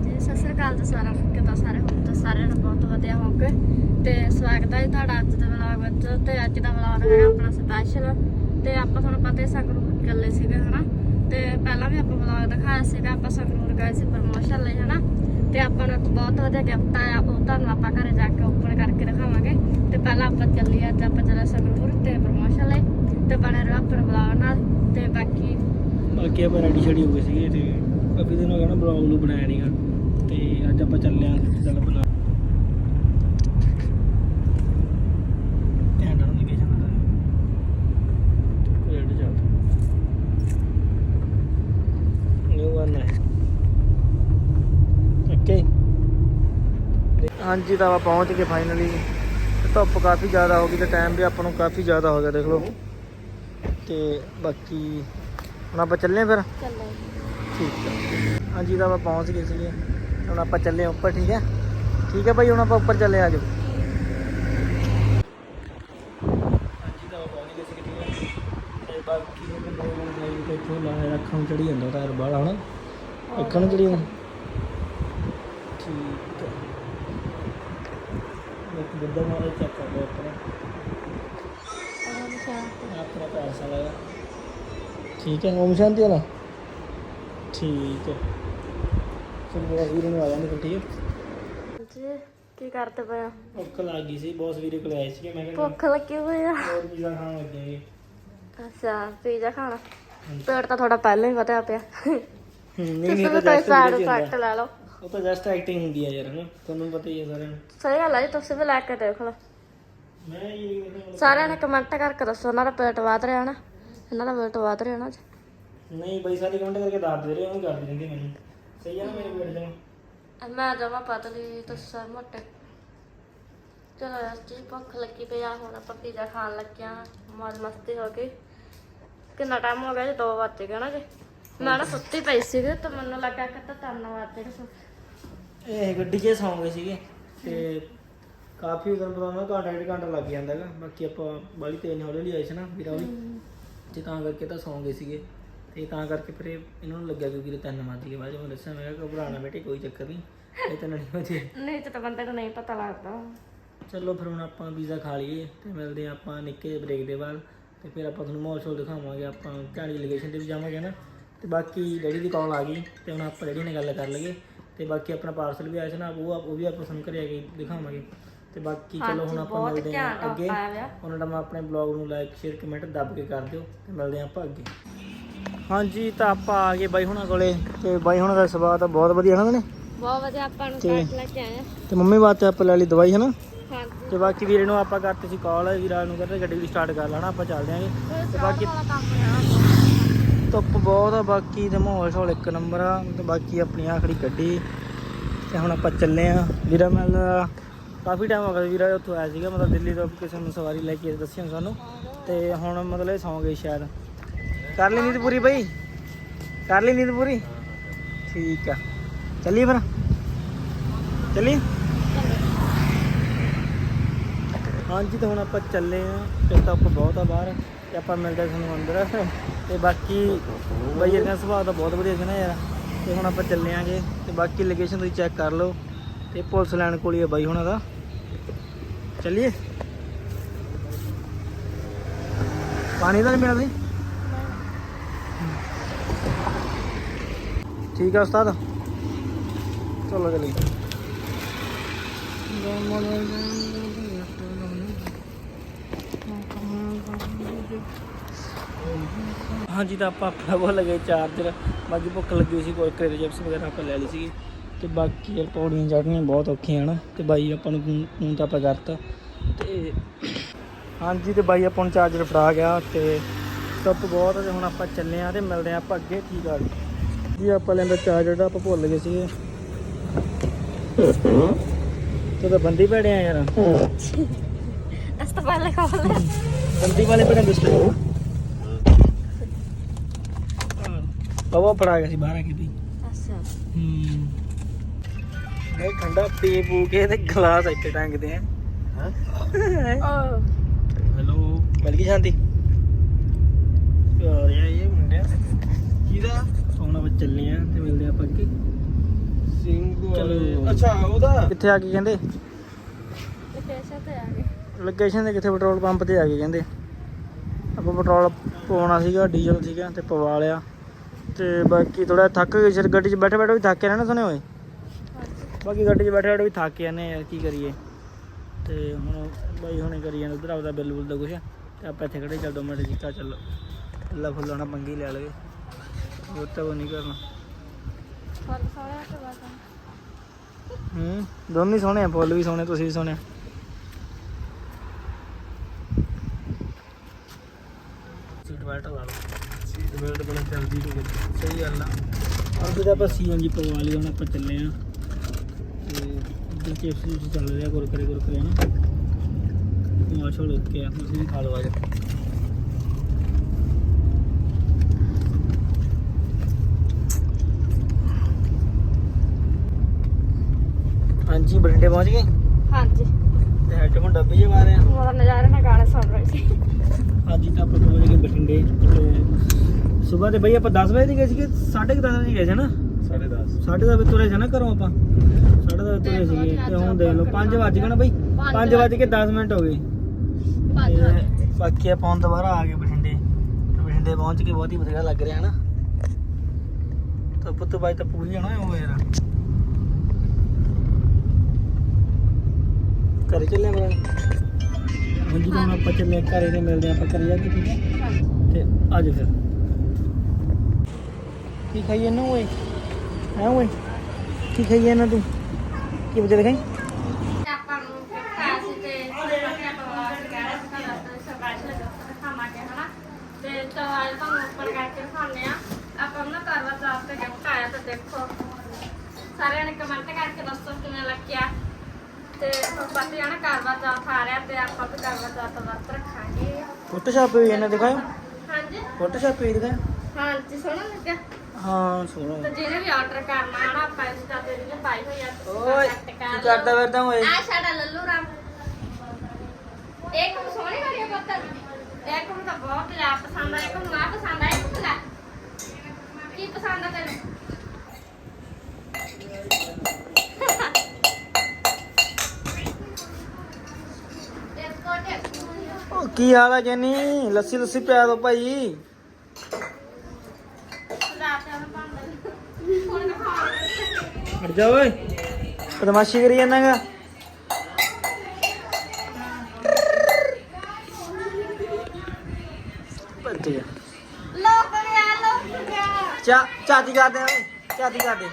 ਹਾਂਜੀ, ਸਤਿ ਸ਼੍ਰੀ ਅਕਾਲ ਜੀ ਸਾਰਿਆਂ ਨੂੰ। ਸਾਰੇ? ਹੋ ਤਾਂ ਸਾਰਿਆਂ ਨੂੰ ਬਹੁਤ ਵਧੀਆ ਹੋਗੇ ਤੇ ਸਵਾਗਤ ਹੈ ਤੁਹਾਡਾ ਅੱਜ ਦੇ ਵਲੌਗ ਵਿੱਚ। ਤੇ ਅੱਜ ਦਾ ਵਲੌਗ ਹੈਗਾ ਆਪਣਾ ਸਪੈਸ਼ਲ ਤੇ ਆਪਾਂ ਤੁਹਾਨੂੰ ਪਤਾ ਹੀ ਸੰਗਰੂਰ ਚੱਲੇ ਸੀਗੇ, ਹਨਾ? ਤੇ ਪਹਿਲਾਂ ਵੀ ਆਪਾਂ ਵਲੌਗ ਦਿਖਾਇਆ ਸੀਗਾ, ਆਪਾਂ ਸੰਗਰੂਰ ਗਏ ਸੀ ਪ੍ਰਮੋਸ਼ਨ ਲਈ, ਹਨਾ? ਤੇ ਆਪਾਂ ਨੂੰ ਇੱਕ ਬਹੁਤ ਵਧੀਆ ਗਿਫਟ ਆਇਆ, ਉਹ ਤੁਹਾਨੂੰ ਆਪਾਂ ਘਰੇ ਜਾ ਕੇ ਓਪਨ ਕਰਕੇ ਦਿਖਾਵਾਂਗੇ। ਤੇ ਪਹਿਲਾਂ ਆਪਾਂ ਚੱਲੀ ਅੱਜ ਆਪਾਂ ਚੱਲੇ ਸੰਗਰੂਰ ਤੇ ਪ੍ਰਮੋਸ਼ਨ ਲਈ। ਤੇ ਬਣੇ ਰਹੋ ਆਪਣੇ ਵਲੌਗ ਨਾਲ। ਤੇ ਬਾਕੀ ਬਾਕੀ ਆਪਾਂ ਰੈਡੀ ਛੜੀ ਹੋ ਗਏ ਸੀਗੇ, ਤੇ ਕਾਫੀ ਦਿਨ ਹੋ ਗਏ ਨਾ ਬਲੌਗ ਨੂੰ ਬਣਾਇਆ ਨਹੀਂਗਾ ਅੱਜ ਆਪਾਂ ਚੱਲੇ ਆਂ ਚੱਲ ਬਣਾ। ਧਿਆਨ ਨਾਲ ਦਾ ਚੱਲ ਨਿਊ ਵਨ ਹੈ। ਓਕੇ ਹਾਂਜੀ ਤਾਂ ਆਪਾਂ ਪਹੁੰਚ ਗਏ ਫਾਈਨਲੀ ਧੁੱਪ ਕਾਫੀ ਜ਼ਿਆਦਾ ਹੋ ਗਈ ਤੇ ਟਾਈਮ ਵੀ ਆਪਾਂ ਨੂੰ ਕਾਫੀ ਜ਼ਿਆਦਾ ਹੋ ਗਿਆ ਦੇਖ ਲਓ। ਤੇ ਬਾਕੀ ਹੁਣ ਆਪਾਂ ਚੱਲੇ ਫਿਰ? ਚੱਲੇ ਠੀਕ ਹੈ। ਹਾਂਜੀ ਤਾਂ ਆਪਾਂ ਪਹੁੰਚ ਗਏ ਸੀਗੇ। ਹੁਣ ਆਪਾਂ ਚੱਲੇ ਉੱਪਰ, ਠੀਕ ਹੈ? ਠੀਕ ਹੈ ਭਾਈ, ਹੁਣ ਆਪਾਂ ਉੱਪਰ ਚੱਲੇ ਆ ਜਾਓ ਹੈ ਤੇ ਬਾਕੀ ਉਹ ਬੰਦੇ ਅੱਖਾਂ ਨੂੰ ਚੜੀ ਜਾਂਦਾ ਟਾਇਰ ਬਾਹਲਾ ਹਨਾ? ਅੱਖਾਂ ਨੂੰ ਚੜੀ ਜਾਂਦਾ। ਠੀਕ ਹੈ। ਇੱਕ ਬੁੱਧਾ ਮਾਰੇ ਚੈੱਕ ਕਰ ਲਓ ਆਪਣਾ। ਆਪਣਾ ਪੈਸਾ ਲਾਇਆ ਠੀਕ ਹੈ, ਓਮ ਸ਼ਾਂਤੀ ਵਾਲਾ? ਠੀਕ ਹੈ। ਚਲ ਬੋਸ ਵੀਰੇ ਨੂੰ ਆ ਜਾਂਦੇ ਫਿਰ ਠੀਕ ਹੈ। ਜੀ ਕੀ ਕਰਦੇ ਪਏ ਆ ਭੁੱਖ ਲੱਗ ਗਈ ਸੀ ਬੋਸ ਵੀਰੇ ਕੋਲ ਆਏ ਸੀਗੇ ਮੈਂ ਕਿਹਾ ਭੁੱਖ ਲੱਗੀ ਹੋਈ ਆ। ਹੋਰ ਪੀਜ਼ਾ ਖਾਣ ਲੱਗੇ ਜੀ ਅੱਛਾ ਪੀਜ਼ਾ ਖਾਣਾ? ਪੇਟ ਤਾਂ ਥੋੜਾ ਪਹਿਲਾਂ ਹੀ ਵਧਿਆ ਪਿਆ। ਨਹੀਂ ਤੁਸੀਂ ਨਹੀਂ ਵੀ ਤਾਂ ਕੋਈ ਸਾਈਡ ਜਸਟ ਕੱਟ ਲੈ ਲਓ। ਉਹ ਤਾਂ ਜਸਟ ਐਕਟਿੰਗ ਹੁੰਦੀ ਹੈ ਯਾਰ ਹਨਾ? ਤੁਹਾਨੂੰ ਪਤਾ ਹੀ ਹੈ ਸਾਰਿਆਂ ਨੂੰ। ਸਹੀ ਗੱਲ ਹੈ ਜੀ ਤੁਸੀਂ ਵੀ ਲੈ ਕੇ ਦੇਖ ਲਓ। ਮੈਂ ਇਹ ਕਹਿੰਦਾ ਸਾਰਿਆਂ ਨੇ ਕਮੈਂਟ ਕਰਕੇ ਦੱਸੋ ਉਹਨਾਂ ਦਾ ਪੇਟ ਵਧ ਰਿਹਾ ਨਾ? ਇਹਨਾਂ ਦਾ ਪੇਟ ਵਧ ਰਿਹਾ ਨਾ ਜੀ ਨਹੀਂ ਬਈ ਸਾਰੇ ਕਮੈਂਟ ਕਰਕੇ ਦੱਸ ਦੇ ਰਹੇ ਹੋ ਕਰ ਦਿੰਦੇ ਮੈਨੂੰ। ਸਹੀ ਨਾ ਮੇਰੇ ਮੈਂ ਜਮਾ ਪਤਲੀ ਤੁਸੀਂ ਸਾਰੇ ਮੋਟੇ। ਚਲੋ ਯਾਰ ਜੀ ਭੁੱਖ ਲੱਗੀ ਪਈ ਆ ਹੁਣ ਆਪਾਂ ਪੀਜ਼ਾ ਖਾਣ ਲੱਗਿਆ ਮੌਜ ਮਸਤੀ ਹੋ ਗਈ। ਕਿੰਨਾ ਟਾਈਮ ਹੋ ਗਿਆ ਜੀ 2 ਵੱਜ ਗਏ ਨਾ ਜੀ। ਮੈਂ ਨਾ ਸੁੱਤੀ ਪਈ ਸੀਗੀ ਤੇ ਮੈਨੂੰ ਲੱਗਾ ਕਿ ਤਾਂ ਤਿੰਨ ਵੱਜ ਗਏ। ਸੀ। ਇਹ ਗੱਡੀ 'ਚ ਸੌਂ ਗਏ ਸੀਗੇ ਤੇ ਕਾਫੀ ਤੁਹਾਨੂੰ ਪਤਾ ਨਾ ਘੰਟਾ ਡੇਢ ਘੰਟਾ ਲੱਗ ਜਾਂਦਾ ਹੈਗਾ। ਬਾਕੀ ਆਪਾਂ ਬਾਲੀ ਤੇਜ਼ ਹੌਲੀ ਹੌਲੀ ਆਏ ਸੀ ਨਾ ਵੀਰਾ ਵੀ ਤੇ ਤਾਂ ਕਰਕੇ ਤਾਂ ਸੌਂ ਗਏ ਸੀਗੇ। ਤੇ ਤਾਂ ਕਰਕੇ ਫਿਰ ਇਹ- ਇਹਨਾਂ ਨੂੰ ਲੱਗਿਆ ਕਿਉਂਕਿ ਤਿੰਨ ਵੱਜ ਗਏ। ਬਾਅਦ 'ਚ ਮੈਂ ਦੱਸਿਆ ਮੈਂ ਕਿਹਾ ਘਬਰਾਣਾ ਬੇਟੇ ਕੋਈ ਚੱਕਰ ਨਹੀਂ। ਇਹ ਤਾਂ ਨਹੀਂ ਵਜੇ। ਨਹੀਂ ਤੇ ਬੰਦੇ ਨੂੰ ਨਹੀਂ ਪਤਾ ਲੱਗਦਾ। ਚਲੋ ਫਿਰ ਹੁਣ ਆਪਾਂ ਪੀਜ਼ਾ ਖਾ ਲਈਏ ਤੇ ਮਿਲਦੇ ਹਾਂ ਆਪਾਂ ਨਿੱਕੇ ਬ੍ਰੇਕ ਦੇ ਬਾਅਦ। ਤੇ ਫਿਰ ਆਪਾਂ ਤੁਹਾਨੂੰ ਮਾਲ ਸ਼ੋਲ ਦਿਖਾਵਾਂਗੇ ਆਪਾਂ ਝਾੜੀ ਲੋਕੇਸ਼ਨ ਤੇ ਵੀ ਜਾਵਾਂਗੇ ਨਾ। ਤੇ ਬਾਕੀ ਡੈਡੀ ਦੀ ਕਾਲ ਆ ਗਈ ਤੇ ਹੁਣ ਆਪਾਂ ਡੈਡੀ ਨਾਲ ਗੱਲ ਕਰ ਲਈਏ। ਤੇ ਬਾਕੀ ਆਪਣਾ ਪਾਰਸਲ ਵੀ ਆਇਆ ਸੀ ਨਾ ਉਹ ਉਹ ਵੀ ਆਪਾਂ ਤੁਹਾਨੂੰ ਘਰੇ ਆ ਕੇ ਦਿਖਾਵਾਂਗੇ। ਤੇ ਬਾਕੀ ਚਲੋ ਹੁਣ ਆਪਾਂ ਮਿਲਦੇ ਹਾਂ ਅੱਗੇ। ਆਪਾਂ ਉਹਨਾਂ ਦਾ ਮੈਂ ਆਪਣੇ ਬਲੌਗ ਨੂੰ ਲਾਈਕ ਸ਼ੇਅਰ ਕਮੈਂਟ ਦੱਬ ਕੇ ਕਰ ਦਿਓ ਤੇ ਮਿਲਦੇ ਹਾਂ ਆਪਾਂ ਅੱਗੇ। ਹਾਂਜੀ ਤਾਂ ਆਪਾਂ ਆ ਗਏ ਬਾਈ ਹੁਣਾਂ ਕੋਲੇ। ਤੇ ਬਾਈ ਹੁਣਾਂ ਦਾ ਸੁਭਾਅ ਤਾਂ ਬਹੁਤ ਵਧੀਆ ਹਨ ਨੇ ਬਹੁਤ ਵਧੀਆ ਆਪਾਂ ਨੂੰ ਤੇ- ਕੱਟ ਲੈ ਕੇ ਆਏ ਆ। ਤੇ ਮੰਮੀ ਵਾਸਤੇ ਆਪਾਂ ਲੈ ਲਈ ਦਵਾਈ ਹਨਾ ਹਾਂਜੀ। ਤੇ ਬਾਕੀ ਵੀਰੇ ਨੂੰ ਆਪਾਂ ਕਰਤੇ ਸੀ ਕਾਲ ਵੀਰਾ ਨੂੰ ਕਹਿੰਦੇ ਗੱਡੀ ਵੀ ਸਟਾਰਟ ਕਰ ਲੈਣਾ ਆਪਾਂ ਚੱਲਦੇ ਆਂਗੇ ਤੇ ਬਾਕੀ ਧੁੱਪ ਬਹੁਤ ਆ ਬਾਕੀ ਤੇ ਮਾਹੌਲ ਸ਼ੌਲ ਇੱਕ ਨੰਬਰ ਆ ਤੇ ਬਾਕੀ ਆਪਣੀ ਆਖਰੀ ਗੱਡੀ। ਤੇ ਹੁਣ ਆਪਾਂ ਚੱਲੇ ਆ। ਵੀਰਾ ਮਿਲ ਕਾਫੀ ਟਾਈਮ ਹੋ ਗਿਆ ਵੀਰਾ ਉੱਥੋਂ ਆਇਆ ਸੀਗਾ ਮਤਲਬ ਦਿੱਲੀ ਤੋਂ ਕਿਸੇ ਨੂੰ ਸਵਾਰੀ ਲੈ ਕੇ ਦੱਸਿਆ ਸਾਨੂੰ। ਤੇ ਹੁਣ ਮਤਲਬ ਇਹ ਸੌਂ ਗਏ ਸ਼ਾਇਦ। ਕਰ ਲਈ ਨੀਂਦ ਪੂਰੀ ਬਈ? ਕਰ ਲਈ ਨੀਂਦ ਪੂਰੀ? ਠੀਕ ਆ। ਚੱਲੀਏ ਫਿਰ। ਚੱਲੀਏ? ਹਾਂਜੀ, ਤਾਂ ਹੁਣ ਆਪਾਂ ਚੱਲੇ ਆ। ਤੇ ਆਪਾਂ ਬਹੁਤ ਆ ਬਾਹਰ। ਤੇ ਆਪਾਂ ਮਿਲਦੇ ਤੁਹਾਨੂੰ ਅੰਦਰ। ਤੇ ਬਾਕੀ ਬਈ ਇਹਨਾਂ ਸੁਭਾਅ ਤਾਂ ਬਹੁਤ ਵਧੀਆ ਸੀ ਨਾ ਯਾਰ। ਤੇ ਹੁਣ ਆਪਾਂ ਚੱਲੇ ਆਂਗੇ। ਤੇ ਬਾਕੀ ਲੋਕੇਸ਼ਨ ਤੁਸੀਂ ਚੈੱਕ ਕਰ ਲਓ। ਤੇ ਪੁਲਿਸ ਲਾਈਨ ਕੋਲ ਹੀ ਆ ਬਾਈ ਹੁਣਾਂ ਦਾ। ਚੱਲੀਏ? ਪਾਣੀ ਤਾਂ ਨਹੀਂ ਮਿਲਦਾ ਜੀ? ਠੀਕ ਆ ਉਸਤਾਦ? ਚਲੋ ਚਲੀਏ ਹਾਂਜੀ ਤਾਂ ਆਪਾਂ ਆਪਣਾ ਉਹ ਲਗੇ ਚਾਰਜਰ। ਬਾਕੀ ਭੁੱਖ ਲੱਗੀ ਹੋਈ ਸੀ ਕੋਈ ਕਰੇ ਚਿਪਸ ਵਗੈਰਾ ਆਪਾਂ ਲੈ ਲਈ ਸੀ ਤੇ ਬਾਕੀ ਯਾਰ ਪੌੜੀਆਂ ਚੜ੍ਹਨੀਆਂ ਬਹੁਤ ਔਖੀਆਂ ਹਨ? ਤੇ ਬਾਈ ਆਪਾਂ ਨੂੰ ਫੋਨ- ਤਾਂ ਆਪਾਂ ਕਰਤਾ। ਤੇ ਹਾਂਜੀ ਤੇ ਬਾਈ ਆਪਾਂ ਨੂੰ ਚਾਰਜਰ ਫੜਾ ਗਿਆ ਤੇ ਧੁੱਪ ਬਹੁਤ ਤੇ ਹੁਣ ਆਪਾਂ ਚੱਲੇ ਆ ਤੇ ਮਿਲਦੇ ਆ ਆਪਾਂ ਅੱਗੇ ਠੀਕ ਆ ਜੀ। ਜੀ, ਆਪਾਂ ਲੈਂਦਾ ਚਾਰਜਰ ਆਪਾਂ ਭੁੱਲ ਗਏ ਸੀਗੇ। ਤੇ ਤਾਂ ਬੰਦੀ ਪੜੇ ਆ ਯਾਰ। ਅਸ ਤਾਂ ਪਹਿਲੇ ਖੋਲ ਬੰਦੀ ਵਾਲੇ ਪੜੇ ਦੁਸਤੇ ਬਾਬਾ ਫੜਾ ਗਿਆ ਸੀ ਬਾਹਰ ਆ ਕੇ ਵੀ। ਅੱਛਾ ਹੂੰ। ਨਹੀਂ ਠੰਡਾ ਪੀ ਪੂ ਕੇ ਤੇ ਗਲਾਸ ਇੱਥੇ ਟੰਗਦੇ ਆ। ਓ ਹੈਲੋ। ਮਿਲ ਗਈ ਸ਼ਾਂਤੀ। ਯਾਰ ਇਹ ਮੁੰਡਿਆ। ਕਿਹਦਾ? ਹੁਣ ਆਪਾਂ ਚੱਲੇ ਆ ਤੇ ਮਿਲਦੇ ਆ ਆਪਾਂ ਅੱਗੇ। ਸਿੰਘ ਚਲੋ। ਅੱਛਾ ਉਹਦਾ? ਕਿੱਥੇ ਆ ਕੇ ਕਹਿੰਦੇ? ਲੋਕੇਸ਼ਨ ਤੇ ਆ ਗਏ। ਲੋਕੇਸ਼ਨ ਤੇ ਕਿੱਥੇ ਪੈਟਰੋਲ ਪੰਪ ਤੇ ਆ ਗਏ ਕਹਿੰਦੇ। ਆਪਾਂ ਪੈਟਰੋਲ ਪਵਾਉਣਾ ਸੀਗਾ ਡੀਜ਼ਲ ਸੀਗਾ ਤੇ ਪਵਾ ਲਿਆ। ਤੇ ਬਾਕੀ ਥੋੜਾ ਥੱਕ ਗਏ ਸਿਰ ਗੱਡੀ 'ਚ ਬੈਠੇ ਬੈਠੇ ਵੀ ਥੱਕ ਕੇ ਨਾ ਸੁਣੇ ਹੋਏ ਬਾਕੀ ਗੱਡੀ 'ਚ ਬੈਠੇ ਬੈਠੇ ਵੀ ਥੱਕ ਜਾਂਦੇ ਯਾਰ ਕੀ ਕਰੀਏ। ਤੇ ਹੁਣ ਬਾਈ ਹੁਣੇ ਕਰੀ ਜਾਂਦੇ ਉਧਰ ਆਪਦਾ ਬਿੱਲ ਬੁੱਲ ਦਾ ਕੁਛ। ਤੇ ਆਪਾਂ ਇੱਥੇ ਖੜੇ ਚੱਲ ਦੋ ਮਿੰਟ ਜਿੱਕਾ ਚੱਲ। ਅੱਲਾ ਫੁੱਲਾ ਨਾ ਪੰਗੀ ਲੈ ਲਵੇ। ਕਰਨਾ। ਫਲ ਸੋਹਣਾ ਤੇ ਬਸ ਹੂੰ ਦੋਨੇ ਹੀ ਸੋਹਣੇ ਆ ਫੁੱਲ ਵੀ ਸੋਹਣੇ ਤੁਸੀਂ ਵੀ ਸੋਹਣੇ ਸੀਟ ਬੈਲਟ ਲਾ ਲਓ। ਸੀਟ ਬੈਲਟ ਬਣਾ ਚੱਲਦੀ ਨਹੀਂ ਸਹੀ ਗੱਲ ਆ। ਔਰ ਜਿਹਦਾ ਆਪਾਂ ਸੀਐਨਜੀ ਪਵਾ ਲਈ ਹੁਣ ਆਪਾਂ ਚੱਲੇ ਆ। ਤੇ ਇੱਧਰ ਚਿਪਸ ਵੀ ਚੱਲ ਰਿਹਾ ਕੁਰਕਰੇ ਕੁਰਕਰੇ ਨਾ ਮਾਲ ਛੋੜ ਓਕੇ ਆ ਤੁਸੀਂ ਵੀ ਖਾ ਲਓ ਅੱਜ ਹਾਂਜੀ ਬਰਿੰਡੇ ਪਹੁੰਚ ਗਏ? ਹਾਂਜੀ। ਤੇ ਹੈਡਫੋਨ ਡੱਬੇ ਜੇ ਮਾਰੇ ਆ ਉਹਦਾ ਨਜ਼ਾਰੇ ਨਾਲ ਗਾਣੇ ਸੁਣ ਰਹੇ ਸੀ। ਹਾਂਜੀ ਤਾਂ ਆਪਾਂ ਪਹੁੰਚ ਗਏ ਬਠਿੰਡੇ ਤੇ ਸਵੇਰ ਦੇ ਬਈ ਆਪਾਂ 10 ਵਜੇ ਦੀ ਗਏ ਸੀਗੇ 10:30 ਵਜੇ ਗਏ ਸੀ ਨਾ 10.5 ਸਾਢੇ ਦਸ ਵਜੇ ਤੁਰੇ ਸੀ ਨਾ ਘਰੋਂ ਆਪਾਂ? ਸਾਢੇ ਦਸ ਵਜੇ ਤੁਰੇ ਸੀਗੇ ਤੇ ਹੁਣ ਦੇਖ ਲਓ 5 ਵੱਜ ਗਏ ਨਾ ਬਈ? 5 ਵੱਜ ਕੇ 10 ਮਿੰਟ ਹੋ ਗਏ। ਪੰਜ ਤੇ ਵਜੇ। ਬਾਕੀ ਆਪਾਂ ਹੁਣ ਦੁਬਾਰਾ ਆ ਗਏ ਬਠਿੰਡੇ। ਬਠਿੰਡੇ ਪਹੁੰਚ ਕੇ ਬਹੁਤ ਹੀ ਵਧੀਆ ਲੱਗ ਰਿਹਾ ਨਾ ਤਾਂ ਪੁੱਤ ਬਾਈ ਤਾਂ ਪੂਰੀ ਜਾਣਾ ਉਹ ਯਾਰ। ਘਰੇ ਚੱਲੇ ਬਰਾ ਹੁਣ ਜਦੋਂ ਹੁਣ ਆਪਾਂ ਚੱਲੇ ਘਰੇ ਤੇ ਮਿਲਦੇ ਆਪਾਂ ਘਰੇ ਜਾ ਕੇ ਠੀਕ ਹੈ ਤੇ ਆ ਜਾ ਫਿਰ। ਕੀ ਖਾਈਏ ਨਾ ਓਏ? ਹੈ ਓਏ? ਕੀ ਖਾਈਏ ਨਾ ਤੂੰ? ਕੀ ਬਜੇ ਨੂੰ ਨੂੰ ਨੂੰ ਨਾ ਦੇਖੋ। ਸਾਰਿਆਂ ਨੇ ਕਮੈਂਟ ਕਰਕੇ ਦੱਸੋ ਕਿਵੇਂ ਲੱਗਿਆ। ਤੇ ਹੁਣ ਪਤਾ ਹੀ ਨਾ ਕਰਵਾ ਚੌਥ ਆ ਰਿਹਾ ਤੇ ਆਪਾਂ ਵੀ ਕਰਵਾ ਚੌਥ ਦਾ ਵਰਤ ਰੱਖਾਂਗੇ। ਫੋਟੋਸ਼ਾਪ ਵੀ ਇਹਨਾਂ ਦਿਖਾਓ ਹਾਂਜੀ। ਫੋਟੋਸ਼ਾਪ ਵੀ ਦਿਖਾਓ ਹਾਂਜੀ ਸੋਹਣਾ ਲੱਗਿਆ। ਹਾਂ ਸੋਹਣਾ ਤੇ ਜਿਹਨੇ ਵੀ ਆਰਡਰ ਕਰਨਾ ਹੈ ਨਾ ਆਪਾਂ ਇਸ ਦਾ ਤੇ ਜਿਹਨੇ ਪਾਈ ਹੋਈ ਆ ਓਏ ਕੀ ਕਰ ਕਰਦਾ। ਫਿਰਦਾ ਓਏ? ਆ ਸਾਡਾ ਲੱਲੂ ਰਾਮ। ਇੱਕ ਨੂੰ ਸੋਹਣੀ ਵਾਲੀ ਪੁੱਤ। ਇੱਕ ਨੂੰ ਤਾਂ ਬਹੁਤ ਲਿਆ ਪਸੰਦ ਆ ਇੱਕ ਨੂੰ ਆ ਪਸੰਦ ਆ ਇੱਕ ਲੈ। ਕੀ ਪਸੰਦ ਆ ਤੈਨੂੰ? ਉਹ ਕੀ ਹਾਲ ਆ ਜੈਨੀ? ਲੱਸੀ ਲੱਸੀ ਪਿਆ ਦੋ ਭਾਈ। ਹਟ ਜਾ ਓਏ। ਬਦਮਾਸ਼ੀ ਕਰੀ ਜਾਂਦਾਗਾ। ਭੱਜ ਗਿਆ। ਲੋਕ ਗਿਆ ਲੋਕ ਗਿਆ ਚਾ ਚਾਤੀ ਕਰਦੇ ਓਏ ਚਾਤੀ ਕਰਦੇ